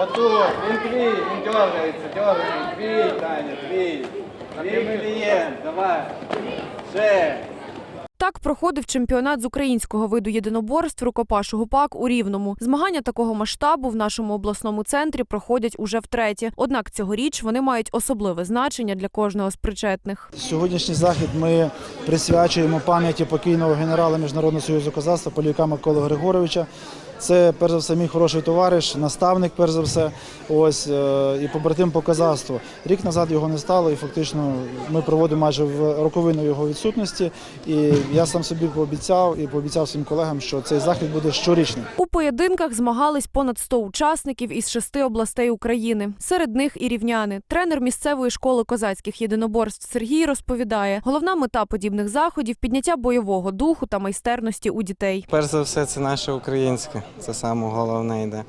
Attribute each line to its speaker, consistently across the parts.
Speaker 1: Отут, він твій, він дергається, дергається, твій, Таня, твій. Твій клієнт, давай. Ще.
Speaker 2: Так проходив чемпіонат з українського виду єдиноборств рукопаш гупак у Рівному. Змагання такого масштабу в нашому обласному центрі проходять уже втретє. Однак цьогоріч вони мають особливе значення для кожного з причетних.
Speaker 3: Сьогоднішній захід ми присвячуємо пам'яті покійного генерала Міжнародного союзу козацтва Поліка Миколи Григоровича. Це перш за все мій хороший товариш, наставник, перш за все, ось е, і побратим по козацтву. Рік назад його не стало, і фактично ми проводимо майже в роковину його відсутності. І я сам собі пообіцяв і пообіцяв своїм колегам, що цей захід буде щорічним.
Speaker 2: У поєдинках змагались понад 100 учасників із шести областей України. Серед них і рівняни. Тренер місцевої школи козацьких єдиноборств Сергій розповідає: головна мета подібних заходів підняття бойового духу та майстерності у дітей.
Speaker 4: Перш за все, це наше українське. Це саме головне йде.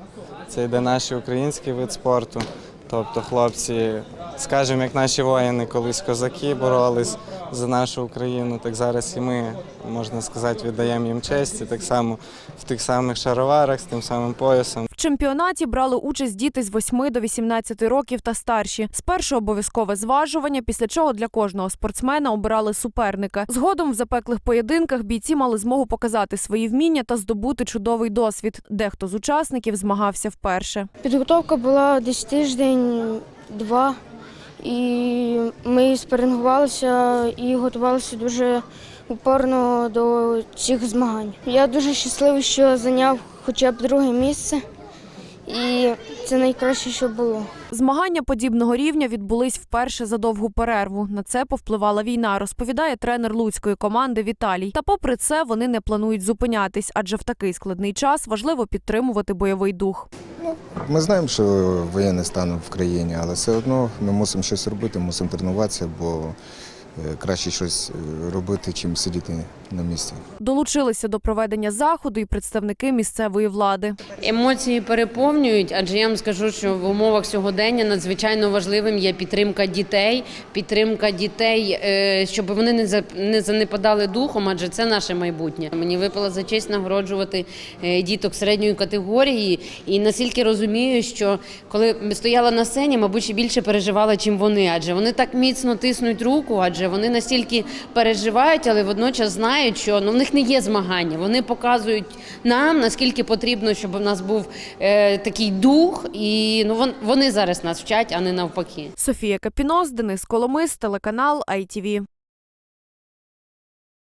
Speaker 4: Це йде наш український вид спорту. Тобто хлопці, скажімо, як наші воїни колись козаки боролись за нашу Україну, так зараз і ми, можна сказати, віддаємо їм честь. І так само в тих самих шароварах, з тим самим поясом.
Speaker 2: В чемпіонаті брали участь діти з 8 до 18 років та старші. Спершу обов'язкове зважування, після чого для кожного спортсмена обирали суперника. Згодом в запеклих поєдинках бійці мали змогу показати свої вміння та здобути чудовий досвід. Дехто з учасників змагався вперше.
Speaker 5: Підготовка була десь тиждень-два, і ми спарингувалися і готувалися дуже упорно до цих змагань. Я дуже щасливий, що зайняв хоча б друге місце, і це найкраще, що було.
Speaker 2: Змагання подібного рівня відбулись вперше за довгу перерву. На це повпливала війна, розповідає тренер луцької команди Віталій. Та попри це вони не планують зупинятись, адже в такий складний час важливо підтримувати бойовий дух.
Speaker 6: Ми знаємо, що воєнний стан в країні, але все одно ми мусимо щось робити, мусимо тренуватися, бо краще щось е, робити, чим сидіти на місці.
Speaker 2: Долучилися до проведення заходу і представники місцевої влади.
Speaker 7: Емоції переповнюють, адже я вам скажу, що в умовах сьогодення надзвичайно важливим є підтримка дітей, підтримка дітей, е, щоб вони не занепадали духом, адже це наше майбутнє. Мені випала за честь нагороджувати е, діток середньої категорії, і наскільки розумію, що коли стояла на сцені, мабуть, більше переживала, чим вони, адже вони так міцно тиснуть руку, адже вони настільки переживають, але водночас знають, що ну в них не є змагання. Вони показують нам наскільки потрібно, щоб у нас був е, такий дух, і ну вон, вони зараз нас вчать, а не навпаки.
Speaker 2: Софія Капінос, Денис Коломис, телеканал ITV.